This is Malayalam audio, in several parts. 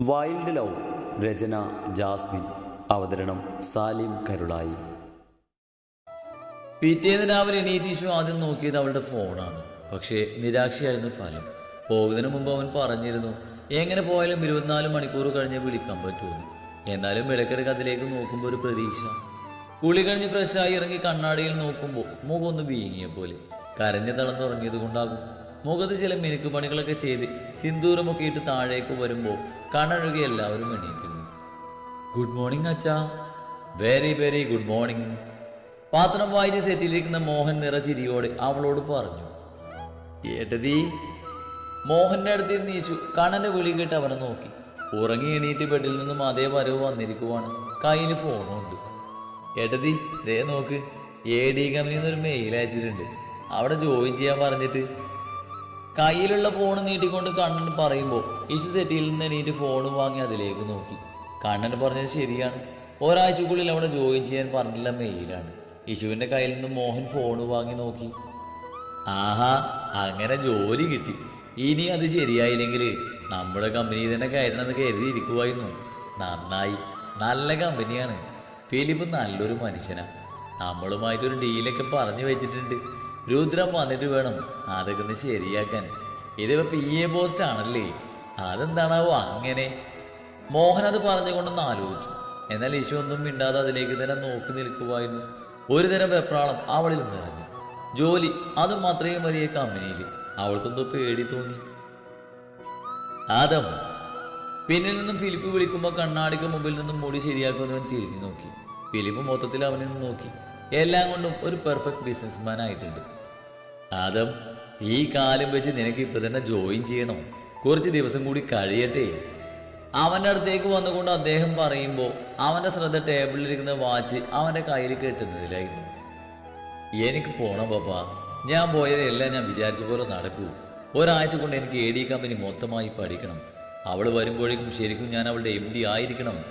വൈൽഡ് ലവ് രചന ജാസ്മിൻ അവതരണം സാലിം കരുളായി. പിറ്റേന്ന് രാവിലെ എണീറ്റീഷു ആദ്യം നോക്കിയത് അവളുടെ ഫോണാണ്. പക്ഷേ നിരാശയായിരുന്നു ഫലം. പോകുന്നതിന് മുമ്പ് അവൻ പറഞ്ഞിരുന്നു എങ്ങനെ പോയാലും ഇരുപത്തിനാല് മണിക്കൂർ കഴിഞ്ഞ് വിളിക്കാൻ പറ്റുമെന്ന് എന്നാലും ഇടയ്ക്കിടയ്ക്ക് അതിലേക്ക് നോക്കുമ്പോൾ ഒരു പ്രതീക്ഷ. കുളി കഴിഞ്ഞ് ഫ്രഷായി ഇറങ്ങി കണ്ണാടിയിൽ നോക്കുമ്പോൾ മുഖം ഒന്ന് വീങ്ങിയ പോലെ. കരഞ്ഞു തളർന്നുറങ്ങിയത് കൊണ്ടാകും. മുഖത്ത് ചില മിനുക്ക് പണികളൊക്കെ ചെയ്ത് സിന്ദൂരമൊക്കെ ഇട്ട് താഴേക്ക് വരുമ്പോൾ കണ്ണഴുകി എല്ലാവരും എണീറ്റിരുന്നു ഗുഡ് മോർണിംഗ് അച്ഛാ. വെരി വെരി ഗുഡ് മോർണിംഗ് പാത്രം വായിച്ച് സെറ്റിലിരിക്കുന്ന മോഹൻ നിറചിരിയോടെ അവളോട് പറഞ്ഞു ഏട്ടതി മോഹന്റെ അടുത്തിരുന്ന് യേശു കണ്ണന്റെ വിളി കേട്ട് അവനെ നോക്കി. ഉറങ്ങി എണീറ്റ് ബെഡിൽ നിന്നും അതേ വരവ് വന്നിരിക്കുവാണ്. കയ്യിൽ ഫോണുണ്ട്. ഏട്ടതി ദേ നോക്ക്. എ ഡി കമ്പനിയിൽ നിന്ന് മെയിൽ അയച്ചിട്ടുണ്ട്. അവിടെ ജോയിൻ ചെയ്യാൻ പറഞ്ഞിട്ട് കയ്യിലുള്ള ഫോൺ നീട്ടിക്കൊണ്ട് കണ്ണൻ പറയുമ്പോൾ ഇഷു സെറ്റിയിൽ നിന്ന് എണീറ്റ് ഫോൺ വാങ്ങി അതിലേക്ക് നോക്കി. കണ്ണൻ പറഞ്ഞത് ശരിയാണ്. ഒരാഴ്ചക്കുള്ളിൽ അവിടെ ജോയിൻ ചെയ്യാൻ പറഞ്ഞില്ല മെയിലാണ് യേശുവിന്റെ കയ്യിൽ നിന്ന് മോഹൻ ഫോൺ വാങ്ങി നോക്കി. ആഹാ അങ്ങനെ ജോലി കിട്ടി. ഇനി അത് ശരിയായില്ലെങ്കിൽ നമ്മുടെ കമ്പനി തന്നെ കയറണമെന്ന് കരുതിയിരിക്കുമായിരുന്നു നന്നായി. നല്ല കമ്പനിയാണ് ഫിലിപ്പ് നല്ലൊരു മനുഷ്യനാണ് നമ്മളുമായിട്ടൊരു ഡീലൊക്കെ പറഞ്ഞു വെച്ചിട്ടുണ്ട്. രുദ്രം വന്നിട്ട് വേണം. അതൊക്കെ ഒന്ന് ശരിയാക്കാൻ. ഇതിപ്പോ പി എ പോസ്റ്റ് ആണല്ലേ? അതെന്താണാവോ അങ്ങനെ. മോഹൻ അത് പറഞ്ഞുകൊണ്ടൊന്ന് ആലോചിച്ചു. എന്നാൽ ഈശോ ഒന്നും മിണ്ടാതെ അതിലേക്ക് തന്നെ നോക്കി നിൽക്കുമായിരുന്നു ഒരു തരം വെപ്രാളം അവളിൽ നിറഞ്ഞു. ജോലി അത് മാത്രമേ വലിയ കമ്പനിയിൽ. അവൾക്കൊന്നും പേടി തോന്നി. ആദം പിന്നിൽ നിന്നും ഫിലിപ്പ് വിളിക്കുമ്പോൾ കണ്ണാടിക്ക് മുമ്പിൽ നിന്നും മുടി ശരിയാക്കുന്നവൻ തിരിഞ്ഞു നോക്കി. ഫിലിപ്പ് മൊത്തത്തിൽ അവനെ നോക്കി. എല്ലാം കൊണ്ടും ഒരു പെർഫെക്റ്റ് ബിസിനസ്മാൻ ആയിട്ടുണ്ട്. ആദം ഈ കാലം വെച്ച് നിനക്ക് ഇപ്പൊ തന്നെ ജോയിൻ ചെയ്യണോ. കുറച്ച് ദിവസം കൂടി കഴിയട്ടെ. അവന്റെ അടുത്തേക്ക് വന്നുകൊണ്ട് അദ്ദേഹം പറയുമ്പോൾ അവന്റെ ശ്രദ്ധ ടേബിളിലിരിക്കുന്ന വാച്ച് അവന്റെ കയ്യിൽ കെട്ടുന്നതിലായിരുന്നു. എനിക്ക് പോണം പപ്പ. ഞാൻ പോയത് എല്ലാം ഞാൻ വിചാരിച്ച പോലെ നടക്കൂ. ഒരാഴ്ച കൊണ്ട് എനിക്ക് എ ഡി കമ്പനി മൊത്തമായി പഠിക്കണം. അവൾ വരുമ്പോഴേക്കും ശരിക്കും ഞാൻ അവളുടെ എം ഡി ആയിരിക്കണം.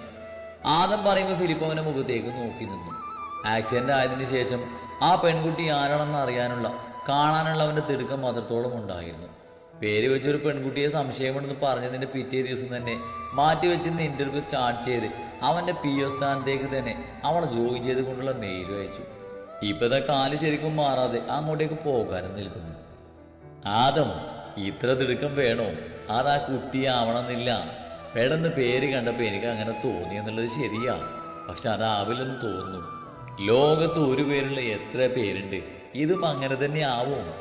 ആദം പറയുമ്പോൾ ഫിലിപ്പ് അവന്റെ മുഖത്തേക്ക് നോക്കി നിന്നു. ആക്സിഡന്റ് ആയതിനു ശേഷം ആ പെൺകുട്ടി ആരാണെന്ന് അറിയാനുള്ള കാണാനുള്ള അവന്റെ തിടുക്കം അത്രത്തോളം ഉണ്ടായിരുന്നു. പേര് വെച്ചൊരു പെൺകുട്ടിയെ സംശയമുണ്ടെന്ന് പറഞ്ഞതിന്റെ പിറ്റേ ദിവസം തന്നെ മാറ്റി വെച്ചിരുന്ന ഇന്റർവ്യൂ സ്റ്റാർട്ട് ചെയ്ത് അവന്റെ പി ഒ സ്ഥാനത്തേക്ക് തന്നെ അവളെ ജോയിൻ ചെയ്ത് കൊണ്ടുള്ള മെയിൽ അയച്ചു. ഇപ്പോഴത്തെ കാൽ ശരിക്കും മാറാതെ അങ്ങോട്ടേക്ക് പോകാനും നിൽക്കുന്നു. ആദം ഇത്ര തിടുക്കം വേണോ? അത് കുട്ടിയാവണമെന്നില്ല പെട്ടെന്ന് പേര് കണ്ടപ്പോൾ എനിക്ക് അങ്ങനെ തോന്നി എന്നുള്ളത് ശരിയാ. പക്ഷെ അതാവില്ലെന്ന് തോന്നുന്നു. ലോകത്ത് ഒരു പേരുള്ള എത്ര പേരുണ്ട്? ഇതും അങ്ങനെ തന്നെ ആവും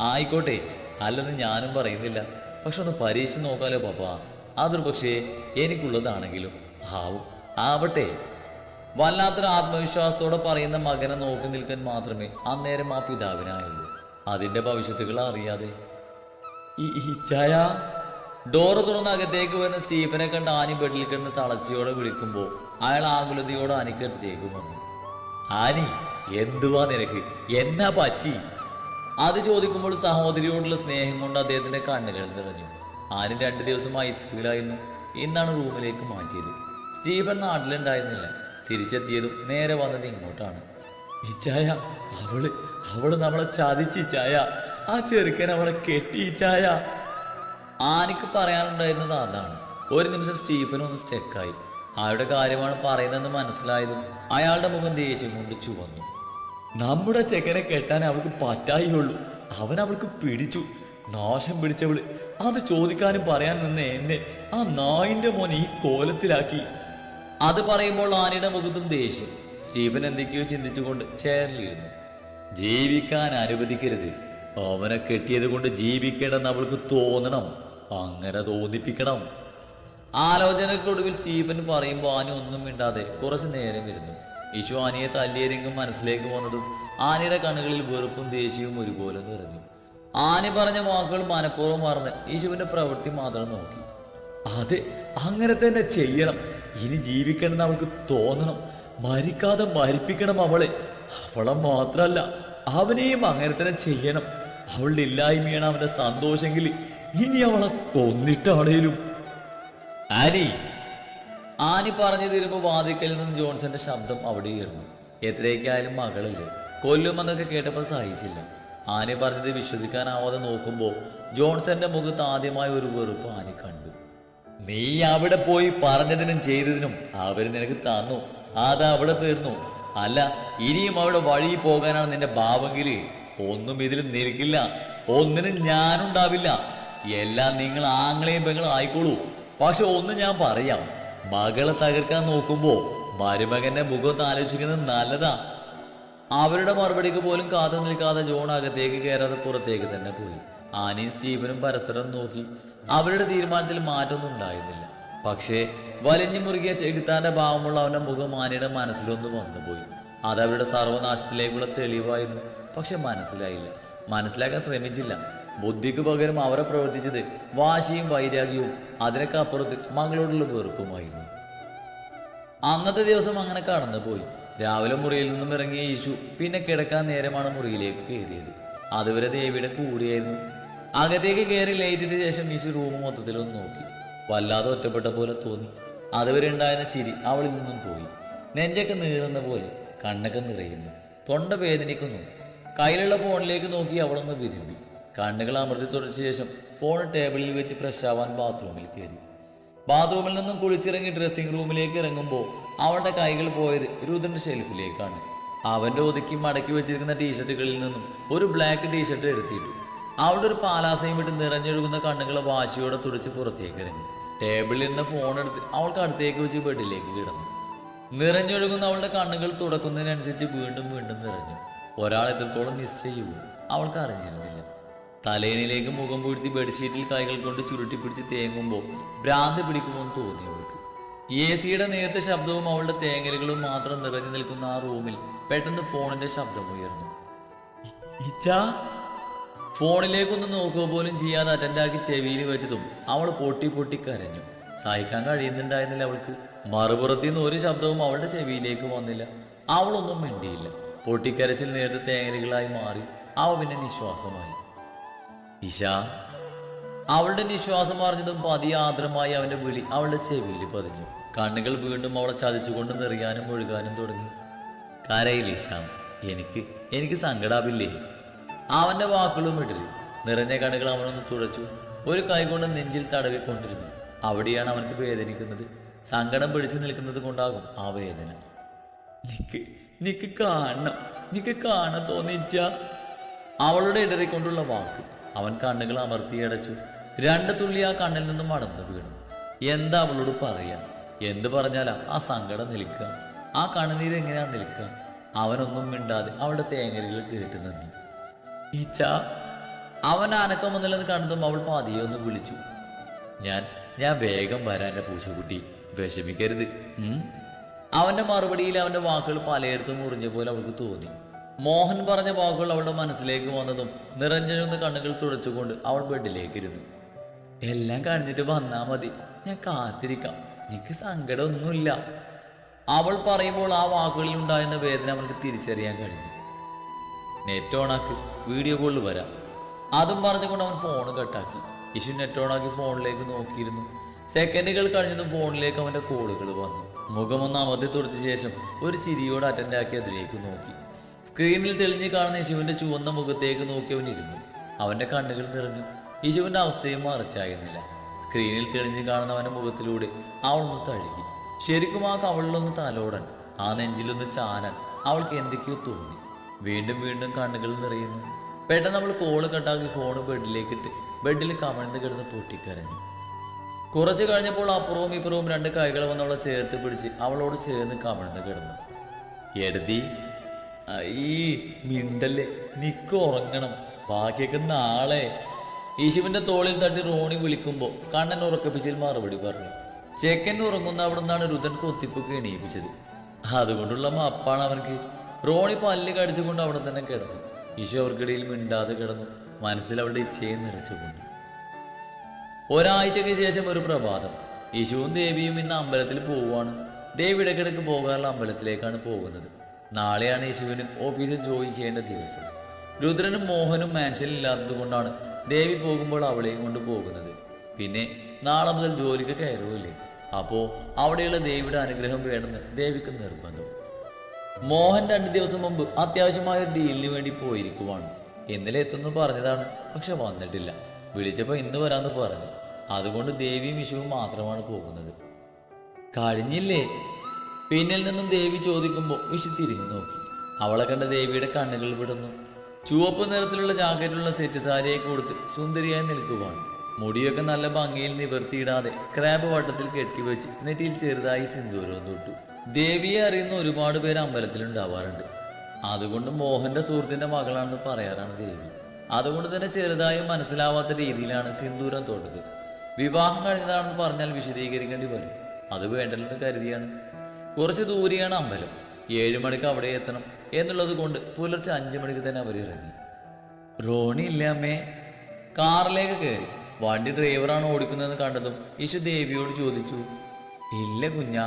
ആയിക്കോട്ടെ അല്ലെന്ന് ഞാനും പറയുന്നില്ല. പക്ഷെ ഒന്ന് പരീക്ഷ നോക്കാലോ പാപ്പ. അതൊരു പക്ഷേ എനിക്കുള്ളതാണെങ്കിലും. ആവും ആവട്ടെ. വല്ലാത്തൊരു ആത്മവിശ്വാസത്തോടെ പറയുന്ന മകനെ നോക്കി നിൽക്കാൻ മാത്രമേ അന്നേരം ആ പിതാവിനായുള്ളൂ. അതിന്റെ ഭവിഷ്യത്തുകൾ അറിയാതെ. ഡോറ് തുറന്ന് അകത്തേക്ക് വരുന്ന സ്റ്റീഫനെ കണ്ട് ആനി ബെഡിൽ കിടന്ന് തളച്ചിയോടെ വിളിക്കുമ്പോൾ അയാൾ ആകുലതയോടെ അനിക്കടുത്തേക്ക് വന്നു. ആനി എന്തുവാ നിനക്ക്? എന്നാ പറ്റി? അത് ചോദിക്കുമ്പോൾ സഹോദരിയോടുള്ള സ്നേഹം കൊണ്ട് അദ്ദേഹത്തിന്റെ കണ്ണുകൾ നിറഞ്ഞു. ആരും രണ്ടു ദിവസം ഐസ്ക്രീലായിരുന്നു ഇന്നാണ് റൂമിലേക്ക് മാറ്റിയത്. സ്റ്റീഫൻ നാട്ടിലുണ്ടായിരുന്നില്ല. തിരിച്ചെത്തിയതും നേരെ വന്നത് ഇങ്ങോട്ടാണ്. ഇച്ചായ അവൾ അവൾ നമ്മളെ ചതിച്ച് ഇച്ചായ. ആ ചെറുക്കൻ അവളെ കെട്ടി ഇച്ചായ. ആനിക്ക് പറയാനുണ്ടായിരുന്നത് അതാണ്. ഒരു നിമിഷം സ്റ്റീഫൻ ഒന്ന് സ്റ്റെക്കായി ആരുടെ കാര്യമാണ് പറയുന്നതെന്ന് മനസ്സിലായതും അയാളുടെ മുഖം ദേഷ്യം കൊണ്ട് ചുവന്നു. നമ്മുടെ ചെക്കനെ കെട്ടാൻ അവൾക്ക് പറ്റായിയുള്ളൂ. അവൻ അവൾക്ക് പിടിച്ചു. നാശം പിടിച്ചവൾ. അത് ചോദിക്കാനും പറയാൻ നിന്ന് എന്നെ ആ നായിന്റെ മോൻ ഈ കോലത്തിലാക്കി. അത് പറയുമ്പോൾ ആനയുടെ മുഖത്തും ദേഷ്യം. സ്റ്റീഫൻ എന്തൊക്കെയോ ചിന്തിച്ചുകൊണ്ട് ചേരലിരുന്നു ജീവിക്കാൻ അനുവദിക്കരുത്. അവനെ കെട്ടിയത് കൊണ്ട് ജീവിക്കേണ്ടെന്ന് അവൾക്ക് തോന്നണം. അങ്ങനെ തോന്നിപ്പിക്കണം. ആലോചനക്കൊടുവിൽ സ്റ്റീഫൻ പറയുമ്പോൾ ആന ഒന്നും മിണ്ടാതെ കുറച്ചു നേരം ഇരുന്നു. യേശു ആനയെ തല്ലിയരെങ്കും മനസ്സിലേക്ക് വന്നതും ആനയുടെ കണ്ണുകളിൽ വെറുപ്പും ദേഷ്യവും ഒരുപോലെ നിറഞ്ഞു. ആന പറഞ്ഞ വാക്കുകൾ മനഃപൂർവം മറന്ന് യേശുവിന്റെ പ്രവൃത്തി മാത്രം നോക്കി. അതെ അങ്ങനെ തന്നെ ചെയ്യണം. ഇനി ജീവിക്കണമെന്ന് അവൾക്ക് തോന്നണം. മരിക്കാതെ മരിപ്പിക്കണം അവളെ. അവളെ മാത്രമല്ല അവനെയും അങ്ങനെ തന്നെ ചെയ്യണം. അവളുടെ ഇല്ലായ്മയാണ് അവന്റെ സന്തോഷമെങ്കിൽ ഇനി അവളെ കൊന്നിട്ടാണേലും. ആനി ആനി പറഞ്ഞു തീരുമ്പോൾ വാതിക്കലിൽ നിന്ന് ജോൺസന്റെ ശബ്ദം അവിടെ ഉയർന്നു. എത്രയൊക്കെയായാലും മകളല്ലേ? കൊല്ലുമെന്നൊക്കെ കേട്ടപ്പോൾ സഹിച്ചില്ല. ആനി പറഞ്ഞത് വിശ്വസിക്കാനാവാതെ നോക്കുമ്പോൾ ജോൺസന്റെ മുഖത്ത് ആദ്യമായി ഒരു വെറുപ്പ് ആനി കണ്ടു. നീ അവിടെ പോയി പറഞ്ഞതിനും ചെയ്തതിനും അവർ നിനക്ക് തന്നു. അത് അവിടെ തീർന്നു. അല്ല ഇനിയും അവിടെ വഴി പോകാനാണ് നിന്റെ ഭാവമെങ്കിൽ ഒന്നും ഇതിൽ നിൽക്കില്ല. ഒന്നിനും ഞാനുണ്ടാവില്ല. എല്ലാം നിങ്ങൾ ആങ്ങളെയും പെങ്ങളും ആയിക്കോളൂ. പക്ഷെ ഒന്ന് ഞാൻ പറയാം. മകളെ തകർക്കാൻ നോക്കുമ്പോ മരുമകന്റെ മുഖത്ത് ആലോചിക്കുന്നത് നല്ലതാ. അവരുടെ മറുപടിക്ക് പോലും കാത്തു നിൽക്കാതെ ജോൺ അകത്തേക്ക് കയറാതെ പുറത്തേക്ക് തന്നെ പോയി. ആനയും സ്റ്റീവനും പരസ്പരം നോക്കി. അവരുടെ തീരുമാനത്തിൽ മാറ്റമൊന്നും ഉണ്ടായിരുന്നില്ല. പക്ഷേ വലിഞ്ഞു മുറുകിയ ചെകുത്താന്റെ ഭാവമുള്ള അവന്റെ മുഖം ആനയുടെ മനസ്സിലൊന്ന് വന്നുപോയി അത് അവരുടെ സർവനാശത്തിലേക്കുള്ള തെളിവായിരുന്നു. പക്ഷെ മനസ്സിലായില്ല. മനസ്സിലാക്കാൻ ശ്രമിച്ചില്ല. ബുദ്ധിക്ക് പകരം അവരെ പ്രവർത്തിച്ചത് വാശിയും വൈരാഗ്യവും അതിനൊക്കെ അപ്പുറത്ത് മകളോടുള്ള വെറുപ്പുമായിരുന്നു. അന്നത്തെ ദിവസം അങ്ങനെ കടന്നു പോയി രാവിലെ മുറിയിൽ നിന്നും ഇറങ്ങിയ യേശു പിന്നെ കിടക്കാൻ നേരമാണ് മുറിയിലേക്ക് കയറിയത്. അതുവരെ ദേവിയുടെ കൂടിയായിരുന്നു. അകത്തേക്ക് കയറി ലൈറ്റിട്ട് ശേഷം യേശു റൂം മൊത്തത്തിൽ ഒന്ന് നോക്കി. വല്ലാതെ ഒറ്റപ്പെട്ട പോലെ തോന്നി. അതുവരെ ഉണ്ടായിരുന്ന ചിരി അവളിൽ നിന്നും പോയി. നെഞ്ചൊക്കെ നീറുന്ന പോലെ കണ്ണൊക്കെ നിറയുന്നു. തൊണ്ട വേദനിക്കുന്നു. കയ്യിലുള്ള ഫോണിലേക്ക് നോക്കി അവളൊന്ന് വിരുമ്പി. കണ്ണുകൾ അമർത്തി തുടച്ച ശേഷം ഫോൺ ടേബിളിൽ വെച്ച് ഫ്രഷ് ആവാൻ ബാത്റൂമിൽ കയറി. ബാത്റൂമിൽ നിന്നും കുളിച്ചിറങ്ങി ഡ്രസ്സിംഗ് റൂമിലേക്ക് ഇറങ്ങുമ്പോൾ അവളുടെ കൈകൾ പോയത് രുദ്രന്റെ ഷെൽഫിലേക്കാണ് അവന്റെ ഒതുക്കി മടക്കി വെച്ചിരിക്കുന്ന ടീഷർട്ടുകളിൽ നിന്നും ഒരു ബ്ലാക്ക് ടീഷർട്ട് എടുത്തിട്ടു. അവളുടെ ഒരു പാലാസയും വിട്ട് നിറഞ്ഞൊഴുകുന്ന കണ്ണുകൾ വാശിയോടെ തുടിച്ച് പുറത്തേക്ക് ഇറങ്ങി. ടേബിളിൽ നിന്ന് ഫോൺ എടുത്ത് അവൾക്ക് അടുത്തേക്ക് വെച്ച് ബെഡിലേക്ക് കിടന്നു. നിറഞ്ഞൊഴുകുന്ന അവളുടെ കണ്ണുകൾ തുടക്കുന്നതിനനുസരിച്ച് വീണ്ടും വീണ്ടും നിറഞ്ഞു. ഒരാൾ എത്രത്തോളം മിസ് ചെയ്യുമോ അവൾക്ക് അറിഞ്ഞിരുന്നില്ല. തലേനിലേക്ക് മുഖം പൂഴ്ത്തി ബെഡ്ഷീറ്റിൽ കൈകൾ കൊണ്ട് ചുരുട്ടി പിടിച്ച് തേങ്ങുമ്പോൾ ഭ്രാന്ത് പിടിക്കുമെന്ന് തോന്നി അവൾക്ക്? എ സിയുടെ നേരത്തെ ശബ്ദവും അവളുടെ തേങ്ങലുകളും മാത്രം നിറഞ്ഞു നിൽക്കുന്ന ആ റൂമിൽ പെട്ടെന്ന് ഫോണിന്റെ ശബ്ദം ഉയർന്നു. "ഇ- ഇച്ചാ? ഫോണിലേക്കൊന്ന് നോക്കുക പോലും ചെയ്യാതെ അറ്റൻഡാക്കി ചെവിയിൽ വെച്ചതും അവൾ പൊട്ടി പൊട്ടി കരഞ്ഞു. സഹിക്കാൻ കഴിയുന്നുണ്ടായിരുന്നില്ല അവൾക്ക്. മറുപുറത്തു നിന്ന് ഒരു ശബ്ദവും അവളുടെ ചെവിയിലേക്ക് വന്നില്ല. അവളൊന്നും മിണ്ടിയില്ല. പൊട്ടിക്കരച്ചിൽ നേരത്തെ തേങ്ങലുകളായി മാറി. അവ പിന്നെ നിശ്വാസമായി. ഇഷ അവളുടെ നിശ്വാസം അറിഞ്ഞതും പതിയെ ആദ്രമായി അവന്റെ വിളി അവളുടെ ചെവിയിൽ പതിഞ്ഞു. കണ്ണുകൾ വീണ്ടും അവളെ ചതിച്ചുകൊണ്ട് നിറയാനും ഒഴുകാനും തുടങ്ങി. കരയില്ലേ ശ്യാം എനിക്ക് എനിക്ക് സങ്കടാവില്ലേ? അവന്റെ വാക്കുകളും ഇടറി നിറഞ്ഞ കണ്ണുകൾ അവനൊന്ന് തുഴച്ചു ഒരു കൈകൊണ്ട് നെഞ്ചിൽ തടവിക്കൊണ്ടിരുന്നു. അവിടെയാണ് അവനക്ക് വേദനിക്കുന്നത്. സങ്കടം പിടിച്ചു നിൽക്കുന്നത് കൊണ്ടാകും ആ വേദന. നിക്ക് നിക്ക് കാണണം നിക്ക് കാണാൻ തോന്നിച്ച അവളുടെ ഇടറിക്കൊണ്ടുള്ള വാക്ക്. അവൻ കണ്ണുകൾ അമർത്തിയടച്ചു രണ്ട് തുള്ളി ആ കണ്ണിൽ നിന്നും മടന്നു വീണു. എന്താ അവളോട് പറയാ? എന്ത് പറഞ്ഞാലാ ആ സങ്കടം നിൽക്കുക? ആ കണ്ണുനീര് എങ്ങനെയാ നിൽക്കുക? അവനൊന്നും മിണ്ടാതെ അവളുടെ തേങ്ങലുകൾ കേട്ട് നിന്നു. ഈച്ച അവൻ അനക്കം വന്നില്ലെന്ന് കണ്ടതും അവൾ പതിയെ ഒന്ന് വിളിച്ചു. ഞാൻ ഞാൻ വേഗം വരാൻ എന്റെ പൂച്ചക്കുട്ടി. വിഷമിക്കരുത്. ഉം. അവന്റെ മറുപടിയിൽ അവന്റെ വാക്കുകൾ പലയിടത്തും മുറിഞ്ഞ പോലെ അവൾക്ക് തോന്നി. മോഹൻ പറഞ്ഞ വാക്കുകൾ അവളുടെ മനസ്സിലേക്ക് വന്നതും നിറഞ്ഞിരുന്ന കണ്ണുകൾ തുടച്ചുകൊണ്ട് അവൾ ബെഡിലേക്ക് ഇരുന്നു എല്ലാം കഴിഞ്ഞിട്ട് വന്നാ മതി. ഞാൻ കാത്തിരിക്കാം. നിനക്ക് സങ്കടമൊന്നുമില്ല. അവൾ പറയുമ്പോൾ ആ വാക്കുകളിൽ ഉണ്ടായിരുന്ന വേദന അവൾക്ക് തിരിച്ചറിയാൻ കഴിഞ്ഞു. നെറ്റ് ഓണാക്കി വീഡിയോ കോളിൽ വരാം. അതും പറഞ്ഞുകൊണ്ട് അവൻ ഫോൺ കട്ടാക്കി. ഇഷു നെറ്റ് ഓണാക്കി ഫോണിലേക്ക് നോക്കിയിരുന്നു. സെക്കൻഡുകൾ കഴിഞ്ഞതും ഫോണിലേക്ക് അവന്റെ കോളുകൾ വന്നു. മുഖമൊന്ന് അമർത്തി തുറച്ച ശേഷം ഒരു ചിരിയോട് അറ്റൻഡ് ആക്കി അതിലേക്ക് നോക്കി. സ്ക്രീനിൽ തെളിഞ്ഞു കാണുന്ന യശുവിന്റെ ചുവന്ന മുഖത്തേക്ക് നോക്കിയവൻ ഇരുന്നു അവന്റെ കണ്ണുകൾ നിറഞ്ഞു. യശുവിന്റെ അവസ്ഥയും മറിച്ചായിരുന്നില്ല. സ്ക്രീനിൽ തെളിഞ്ഞു കാണുന്നവന്റെ മുഖത്തിലൂടെ അവളൊന്ന് തഴുകി. ശരിക്കും ആ കവളിലൊന്ന് തലോടൻ ആ നെഞ്ചിലൊന്ന് ചാനൻ അവൾക്ക് എന്തൊക്കെയോ തോന്നി. വീണ്ടും വീണ്ടും കണ്ണുകൾ നിറയുന്നു. പെട്ടെന്ന് അവൾ കോൾ കട്ടാക്കി ഫോൺ ബെഡിലേക്ക് ഇട്ട് ബെഡിൽ കമഴ്ന്ന് കിടന്ന് പൊട്ടിക്കരഞ്ഞു. കുറച്ച് കഴിഞ്ഞപ്പോൾ അപ്പുറവും ഇപ്പുറവും രണ്ട് കൈകൾ വന്നവളെ ചേർത്ത് പിടിച്ച് അവളോട് ചേർന്ന് കമഴ്ന്ന് കിടന്നു. എഴുതി മിണ്ടല്ലേ? നിക്ക് ഉറങ്ങണം. ബാക്കിയൊക്കെ നാളെ. യേശുവിന്റെ തോളിൽ തട്ടി റോണി വിളിക്കുമ്പോൾ കണ്ണൻ ഉറക്കപ്പിച്ചിൽ മറുപടി പറഞ്ഞു. ചെക്കൻ ഉറങ്ങുന്ന അവിടെ നിന്നാണ് രുദൻ കൊത്തിപ്പൊക്കെ എണീപ്പിച്ചത്. അതുകൊണ്ടുള്ള മപ്പാണ് അവർക്ക് റോണി പല്ല് കടിച്ചുകൊണ്ട് അവിടെ തന്നെ കിടന്നു. ഈശോ അവർക്കിടയിൽ മിണ്ടാതെ കിടന്നു. മനസ്സിൽ അവളുടെ ഇച്ഛയെ നിറച്ചുകൊണ്ട് ഒരാഴ്ചയ്ക്ക് ശേഷം ഒരു പ്രഭാതം. യേശുവും ദേവിയും ഇന്ന് അമ്പലത്തിൽ പോവുകയാണ്. ദേവിയുടെ കിടക്ക് പോകാനുള്ള അമ്പലത്തിലേക്കാണ് പോകുന്നത്. നാളെയാണ് യേശുവിന് ഓഫീസിൽ ജോലി ചെയ്യേണ്ട ദിവസം. രുദ്രനും മോഹനും മാൻഷനിൽ ഇല്ലാത്തതുകൊണ്ടാണ് ദേവി പോകുമ്പോൾ അവളെയും കൊണ്ട് പോകുന്നത്. പിന്നെ നാളെ മുതൽ ജോലിക്ക് കയറുമല്ലേ അപ്പോൾ അവിടെയുള്ള ദേവിയുടെ അനുഗ്രഹം വേണമെന്ന് ദേവിക്ക് നിർബന്ധം. മോഹൻ രണ്ട് ദിവസം മുമ്പ് അത്യാവശ്യമായ ഡീലിന് വേണ്ടി പോയിരിക്കുവാണ്. ഇന്നലെ എത്തുന്നു പറഞ്ഞതാണ് പക്ഷെ വന്നിട്ടില്ല. വിളിച്ചപ്പോൾ ഇന്ന് വരാമെന്ന് പറഞ്ഞു. അതുകൊണ്ട് ദേവിയും വിഷുവും മാത്രമാണ് പോകുന്നത്. കഴിഞ്ഞില്ലേ? പിന്നിൽ നിന്നും ദേവി ചോദിക്കുമ്പോൾ വിഷു തിരിഞ്ഞു നോക്കി. അവളെ കണ്ട ദേവിയുടെ കണ്ണുകൾ വിടുന്നു ചുവപ്പ് നിറത്തിലുള്ള ജാക്കറ്റുള്ള സെറ്റ് സാരിയെ കൊടുത്ത് സുന്ദരിയായി നിൽക്കുവാണ്. മുടിയൊക്കെ നല്ല ഭംഗിയിൽ നിവർത്തിയിടാതെ ക്രാബ് വട്ടത്തിൽ കെട്ടിവെച്ച് നെറ്റിയിൽ ചെറുതായി സിന്ദൂരം തൊട്ടു ദേവിയെ അറിയുന്ന ഒരുപാട് പേര് അമ്പലത്തിലുണ്ടാവാറുണ്ട്. അതുകൊണ്ട് മോഹന്റെ സുഹൃത്തിന്റെ മകളാണെന്ന് പറയാറാണ് ദേവി. അതുകൊണ്ട് തന്നെ ചെറുതായും മനസ്സിലാവാത്ത രീതിയിലാണ് സിന്ദൂരം തൊട്ടത് വിവാഹം കഴിഞ്ഞതാണെന്ന് പറഞ്ഞാൽ വിശദീകരിക്കേണ്ടി വരും. അത് വേണ്ടല്ലെന്ന് കരുതിയാണ്. കുറച്ച് ദൂരെയാണ് അമ്പലം. ഏഴു മണിക്ക് അവിടെ എത്തണം എന്നുള്ളത് കൊണ്ട് പുലർച്ചെ അഞ്ചു മണിക്ക് തന്നെ അവർ ഇറങ്ങി. റോണി ഇല്ല അമ്മേ? കാറിലേക്ക് കയറി. വണ്ടി ഡ്രൈവറാണ് ഓടിക്കുന്നതെന്ന് കണ്ടതും യശു ദേവിയോട് ചോദിച്ചു ഇല്ല കുഞ്ഞ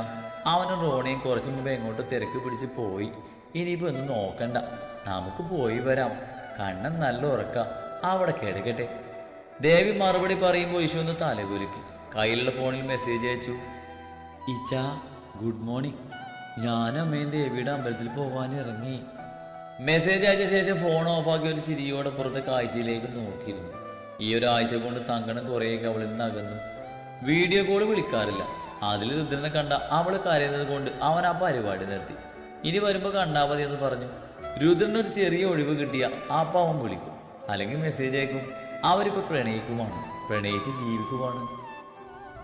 അവനും റോണിയും കുറച്ചു മുമ്പ് എങ്ങോട്ട് തിരക്ക് പിടിച്ച് പോയി. ഇനിയിപ്പോ ഒന്നും നോക്കണ്ട. നമുക്ക് പോയി വരാം. കണ്ണൻ നല്ല ഉറക്ക. അവിടെ കിടക്കട്ടെ. ദേവി മറുപടി പറയുമ്പോൾ യശു ഒന്ന് തലകുലുക്കി. കയ്യിലുള്ള ഫോണിൽ മെസ്സേജ് അയച്ചു ഇച്ച ഗുഡ് മോർണിംഗ് ഞാൻ അമ്മയും ദേവിയുടെ അമ്പലത്തിൽ പോകാൻ ഇറങ്ങി മെസ്സേജ് അയച്ച ശേഷം ഫോൺ ഓഫാക്കി ഒരു ചിരിയോടെ പുറത്തെ കാഴ്ചയിലേക്ക് നോക്കിയിരുന്നു. ഈ ഒരാഴ്ച കൊണ്ട് സങ്കടം കുറേയൊക്കെ അവളിൽ നിന്ന് അകന്നു. വീഡിയോ കോൾ വിളിക്കാറില്ല. അതിൽ രുദ്രനെ കണ്ട അവൾ കരയുന്നത് കൊണ്ട് അവൻ ആ പരിപാടി നിർത്തി. ഇനി വരുമ്പോൾ കണ്ടാൽ മതി എന്ന് പറഞ്ഞു. രുദ്രന് ഒരു ചെറിയ ഒഴിവ് കിട്ടിയ ആ പാവം വിളിക്കും. അല്ലെങ്കിൽ മെസ്സേജ് അയക്കും. അവരിപ്പോൾ പ്രണയിക്കുമാണ്. പ്രണയിച്ച് ജീവിക്കുമാണ്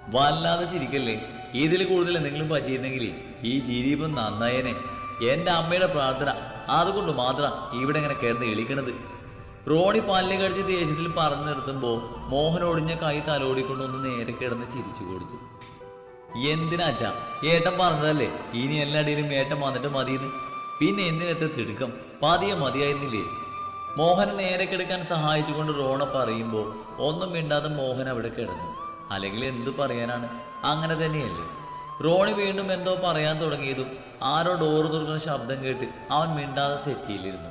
വല്ലാതെ ചിരിക്കല്ലേ? ഇതിൽ കൂടുതൽ എന്തെങ്കിലും പറ്റിയിരുന്നെങ്കിൽ ഈ ചിരി നന്നായനെ. എന്റെ അമ്മയുടെ പ്രാർത്ഥന അതുകൊണ്ട് മാത്രം ഇവിടെ ഇങ്ങനെ കയറുന്ന എളിക്കണത് റോണി പല്ല് കടിച്ച് ദേഷ്യത്തിൽ പറഞ്ഞു നിർത്തുമ്പോൾ മോഹൻ ഒടിഞ്ഞ കൈ തലോടിക്കൊണ്ട് ഒന്ന് നേരെ കിടന്ന് ചിരിച്ചു കൊടുത്തു. എന്തിനാച്ചാ ഏട്ടൻ പറഞ്ഞതല്ലേ? ഇനി എല്ലാടിയിലും ഏട്ടൻ വന്നിട്ട് മതിയെന്ന്. പിന്നെ എന്തിനെത്ര തിടുക്കം? പതിയെ മതിയായിരുന്നില്ലേ? മോഹൻ നേരെ കിടക്കാൻ സഹായിച്ചുകൊണ്ട് റോണ പറയുമ്പോൾ ഒന്നും മിണ്ടാതെ മോഹൻ അവിടെ കിടന്നു. അല്ലെങ്കിൽ എന്ത് പറയാനാണ്? അങ്ങനെ തന്നെയല്ലേ. റോണി വീണ്ടും എന്തോ പറയാൻ തുടങ്ങിയതും ആരോ ഡോറ് തുറക്കുന്ന ശബ്ദം കേട്ട് അവൻ മിണ്ടാതെ സെറ്റിയിലിരുന്നു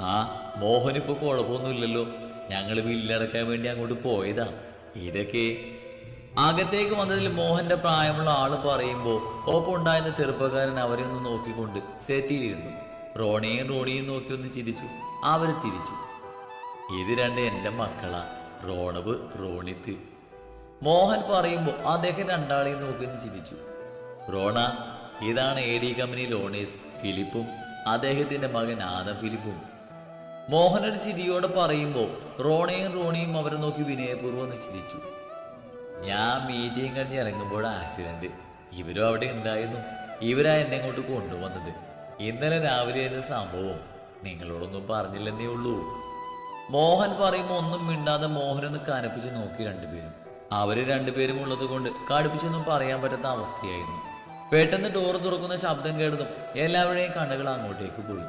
ആ മോഹനിപ്പോ കുഴപ്പമൊന്നുമില്ലല്ലോ. ഞങ്ങൾ ബില്ലടക്കാൻ വേണ്ടി അങ്ങോട്ട് പോയതാ. ഇതൊക്കെ. അകത്തേക്ക് വന്നതിൽ മോഹന്റെ പ്രായമുള്ള ആൾ പറയുമ്പോൾ ഒപ്പുണ്ടായിരുന്ന ചെറുപ്പക്കാരൻ അവരെ ഒന്ന് നോക്കിക്കൊണ്ട് സെറ്റിയിലിരുന്നു റോണിയും റോണിയും നോക്കി ഒന്ന് ചിരിച്ചു. അവർ തിരിച്ചു. ഇത് രണ്ട് എന്റെ മക്കളാ. റോണവ് റോണിത്ത്. മോഹൻ പറയുമ്പോൾ അദ്ദേഹം രണ്ടാളെയും നോക്കി ഒന്ന് ചിരിച്ചു. റോണ ഇതാണ് എ ഡി കമ്പനി ലോണേഴ്സ് ഫിലിപ്പും അദ്ദേഹത്തിന്റെ മകൻ ആദം ഫിലിപ്പും. മോഹൻ ഒരു ചിരിയോടെ പറയുമ്പോൾ റോണയും റോണിയും അവരെ നോക്കി വിനയപൂർവം ചിരിച്ചു. ഞാൻ മീറ്റിംഗ് കഴിഞ്ഞ് ഇറങ്ങുമ്പോൾ ആക്സിഡന്റ് ഇവരും അവിടെ ഉണ്ടായിരുന്നു. ഇവരാ എന്നെ ഇങ്ങോട്ട് കൊണ്ടുവന്നത്. ഇന്നലെ രാവിലെ എന്ന സംഭവം. നിങ്ങളോടൊന്നും പറഞ്ഞില്ലെന്നേ ഉള്ളൂ. മോഹൻ പറയുമ്പോൾ ഒന്നും മിണ്ടാതെ മോഹനൊന്ന് കനപ്പിച്ച് നോക്കി രണ്ടുപേരും. അവർ രണ്ടുപേരും ഉള്ളതുകൊണ്ട് കടുപ്പിച്ചൊന്നും പറയാൻ പറ്റാത്ത അവസ്ഥയായിരുന്നു. പെട്ടെന്ന് ഡോർ തുറക്കുന്ന ശബ്ദം കേട്ടതും എല്ലാവരുടെയും കണ്ണുകൾ അങ്ങോട്ടേക്ക് പോയി.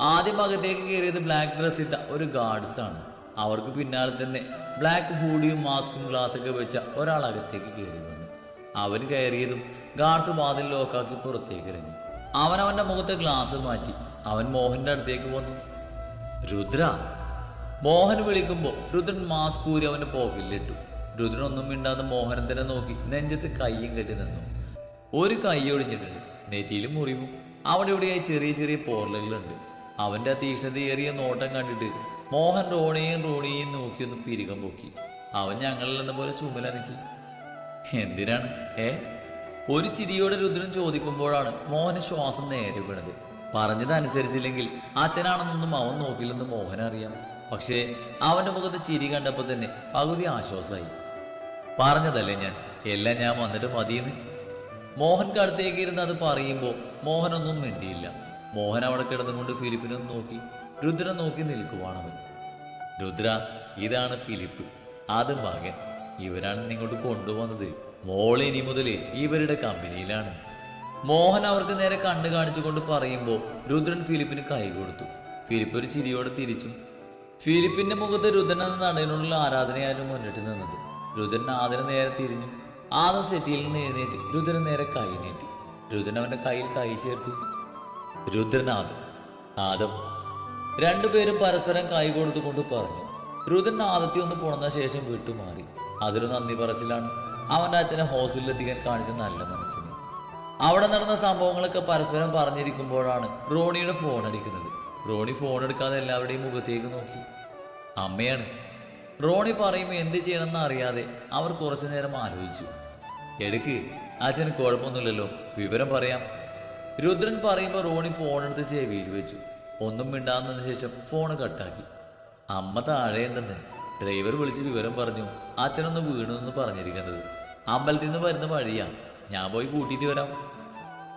ആദ്യം അകത്തേക്ക് കയറിയത് ബ്ലാക്ക് ഡ്രസ് ഇട്ട ഒരു ഗാർഡ്സ് ആണ്. അവർക്ക് പിന്നാലെ തന്നെ ബ്ലാക്ക് ഹൂഡിയും മാസ്കും ഗ്ലാസ്സൊക്കെ വെച്ച ഒരാൾ അകത്തേക്ക് കയറി വന്നു. അവൻ കയറിയതും ഗാർഡ്സ് വാതിൽ ലോക്കാക്കി പുറത്തേക്ക് ഇറങ്ങി. അവൻ അവന്റെ മുഖത്തെ ഗ്ലാസ് മാറ്റി. അവൻ മോഹന്റെ അടുത്തേക്ക് വന്നു. രുദ്ര മോഹൻ വിളിക്കുമ്പോൾ രുദ്രൻ മാസ്ക് ഊരി അവന്റെ പോക്കിലിട്ടു രുദ്രൻ ഒന്നും മിണ്ടാതെ മോഹനത്തിനെ നോക്കി നെഞ്ചത്ത് കയ്യും കെട്ടി നിന്നു. ഒരു കൈ ഒടിഞ്ഞിട്ടുണ്ട് നെറ്റിയിലും മുറിവും. അവിടെ ഇവിടെയായി ചെറിയ ചെറിയ പോർലുകളുണ്ട് അവന്റെ ആ തീക്ഷ്ണതയേറിയ നോട്ടം കണ്ടിട്ട് മോഹൻ റോണിയും റോണിയും നോക്കി ഒന്ന് പിരികം പൊക്കി. അവൻ ഞങ്ങളിൽ എന്ന പോലെ ചുമലനക്കി. എന്തിനാണ്? ഏ? ഒരു ചിരിയോടെ രുദ്രൻ ചോദിക്കുമ്പോഴാണ് മോഹന് ശ്വാസം നേരെ വീണത്. പറഞ്ഞതനുസരിച്ചില്ലെങ്കിൽ അച്ഛനാണെന്നൊന്നും അവൻ നോക്കില്ലെന്ന് മോഹൻ അറിയാം പക്ഷേ അവന്റെ മുഖത്ത് ചിരി കണ്ടപ്പോൾ തന്നെ പകുതി ആശ്വാസമായി. പറഞ്ഞതല്ലേ ഞാൻ? എല്ലാം ഞാൻ വന്നിട്ട് മതിയെന്ന്. മോഹൻ കടുത്തേക്ക് ഇരുന്ന് അത് പറയുമ്പോൾ മോഹനൊന്നും മിണ്ടിയില്ല. മോഹൻ അവിടെ കിടന്നുകൊണ്ട് ഫിലിപ്പിനെ നോക്കി. രുദ്രൻ നോക്കി നിൽക്കുവാണവൻ രുദ്ര ഇതാണ് ഫിലിപ്പ്. അത് മകൻ. ഇവരാണ് നിങ്ങോട്ട് കൊണ്ടുവന്നത്. മോൾ ഇനി മുതൽ ഇവരുടെ കമ്പനിയിലാണ്. മോഹൻ അവർക്ക് നേരെ കണ്ണു കാണിച്ചുകൊണ്ട് പറയുമ്പോൾ രുദ്രൻ ഫിലിപ്പിന് കൈ കൊടുത്തു. ഫിലിപ്പ് ഒരു ചിരിയോടെ തിരിച്ചു. ഫിലിപ്പിന്റെ മുഖത്ത് രുദ്രൻ എന്ന നടനോടുള്ള ആരാധനയായിരുന്നു മുന്നിട്ട് നിന്നത്. രുദ്രൻ ആദരം നേരെ തിരിഞ്ഞു. ആദം സെറ്റിയിൽ നിന്ന് എഴുന്നേറ്റ് രുദ്രൻ നേരെ കൈ നീട്ടി. രുദ്രൻ അവന്റെ കയ്യിൽ കൈ ചേർത്തു. രുദ്രനാഥ് ആദം. രണ്ടുപേരും പരസ്പരം കൈ കൊടുത്തുകൊണ്ട് പറഞ്ഞു രുദ്രൻ ആദത്തെ ഒന്ന് പുണർന്ന ശേഷം വിട്ടുമാറി. അതൊരു നന്ദി പറച്ചിലാണ്. അവന്റെ അച്ഛനെ ഹോസ്പിറ്റലിൽ എത്തിക്കാൻ കാണിച്ച നല്ല മനസ്സിന്. അവിടെ നടന്ന സംഭവങ്ങളൊക്കെ പരസ്പരം പറഞ്ഞിരിക്കുമ്പോഴാണ് റോണിയുടെ ഫോൺ അടിക്കുന്നത്. റോണി ഫോൺ എടുക്കാതെ എല്ലാവരുടെയും മുഖത്തേക്ക് നോക്കി. അമ്മയാണ് റോണി പറയുമ്പോൾ എന്ത് ചെയ്യണമെന്ന് അറിയാതെ അവർ കുറച്ചു നേരം ആലോചിച്ചു. എടുക്ക് അച്ഛന് കുഴപ്പമൊന്നുമില്ലല്ലോ വിവരം പറയാം. രുദ്രൻ പറയുമ്പോൾ റോണി ഫോൺ എടുത്ത് ചെവിയിൽ വെച്ചു. ഒന്നും മിണ്ടാന്നതിന് ശേഷം ഫോൺ കട്ടാക്കി. അമ്മ താഴെയുണ്ടെന്ന് ഡ്രൈവർ വിളിച്ച് വിവരം പറഞ്ഞു. അച്ഛനൊന്ന് വീണെന്ന് പറഞ്ഞിരിക്കുന്നത്. അമ്പലത്തിൽ നിന്ന് വരുന്ന വഴിയാ. ഞാൻ പോയി കൂട്ടിയിട്ട് വരാം.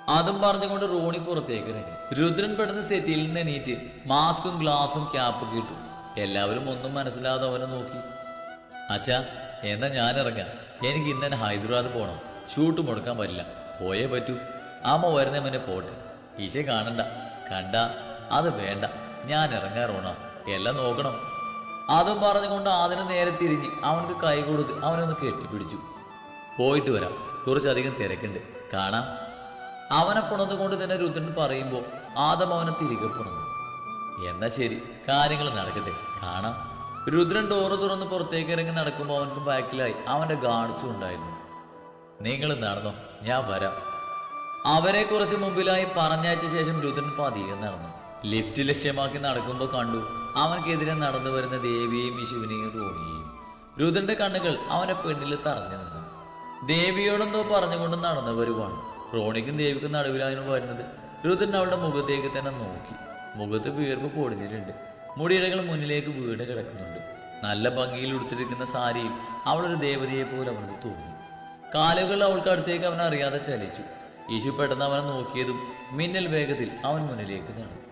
അതും പറഞ്ഞുകൊണ്ട് റോണി പുറത്തേക്ക് ഇറങ്ങി. രുദ്രൻ പെടുന്ന സെറ്റിയിൽ നിന്ന് എണീറ്റ് മാസ്കും ഗ്ലാസും ക്യാപ്പും കിട്ടും എല്ലാവരും ഒന്നും മനസ്സിലാതെ അവനെ നോക്കി. അച്ഛാ എന്നാ ഞാൻ ഇറങ്ങാം എനിക്ക് ഇന്ന് ഹൈദരാബാദ് പോണം. ഷൂട്ട് മുടക്കാൻ പറ്റില്ല. പോയേ പറ്റൂ. അമ്മ വരുന്ന മുന്നേ പോട്ടെ. ഈശ കാണണ്ട. കണ്ട അത് വേണ്ട. ഞാൻ ഇറങ്ങാറോണ എല്ലാം നോക്കണം. അതും പറഞ്ഞുകൊണ്ട് അതിന് നേരെ തിരിഞ്ഞ് അവനക്ക് കൈ കൊടുത്ത് അവനൊന്ന് കെട്ടിപ്പിടിച്ചു. പോയിട്ട് വരാം. കുറച്ചധികം തിരക്കുണ്ട്. കാണാം. അവനെ പുണർന്നുകൊണ്ട് തന്നെ രുദ്രൻ പറയുമ്പോൾ ആദം അവനെ തിരികെ പുണർന്നു. എന്നാ ശരി. കാര്യങ്ങൾ നടക്കട്ടെ. കാണാം. രുദ്രൻ ഡോറ് തുറന്ന് പുറത്തേക്ക് ഇറങ്ങി നടക്കുമ്പോൾ അവൻക്ക് ബാക്കിലായി. അവന്റെ ഗാർഡ്സും ഉണ്ടായിരുന്നു. നിങ്ങൾ നടന്നോ. ഞാൻ വരാം. അവരെ കുറച്ച് മുമ്പിലായി പറഞ്ഞയച്ച ശേഷം രുദ്രൻ പതിയെ നടന്നു. ലിഫ്റ്റ് ലക്ഷ്യമാക്കി നടക്കുമ്പോൾ കണ്ടു അവനക്കെതിരെ നടന്നു വരുന്ന ദേവിയെയും വിശുവിനെയും റോണിയെയും രുദ്രന്റെ കണ്ണുകൾ അവനെ പെണ്ണിൽ തറഞ്ഞു നിന്നു. ദേവിയോടെന്തോ പറഞ്ഞുകൊണ്ട് നടന്നു വരുവാണ്. റോണിക്കും ദേവിക്കും നടുവിലായിരുന്നു വരുന്നത്. രുദ്രൻ അവളുടെ മുഖത്തേക്ക് തന്നെ നോക്കി. മുഖത്ത് വീർപ്പ് പൊടിഞ്ഞിട്ടുണ്ട്. മുടിയിടകൾ മുന്നിലേക്ക് വീട് കിടക്കുന്നുണ്ട്. നല്ല ഭംഗിയിൽ ഉടുത്തിരിക്കുന്ന സാരിയിൽ അവളൊരു ദേവതയെ പോലെ അവൾക്ക് തോന്നി. കാലുകൾ അവൾക്ക് അടുത്തേക്ക് അവൻ അറിയാതെ ചലിച്ചു. യേശു പെട്ടെന്ന് അവനെ നോക്കിയതും മിന്നൽ വേഗത്തിൽ അവൻ മുന്നിലേക്ക് നടന്നു.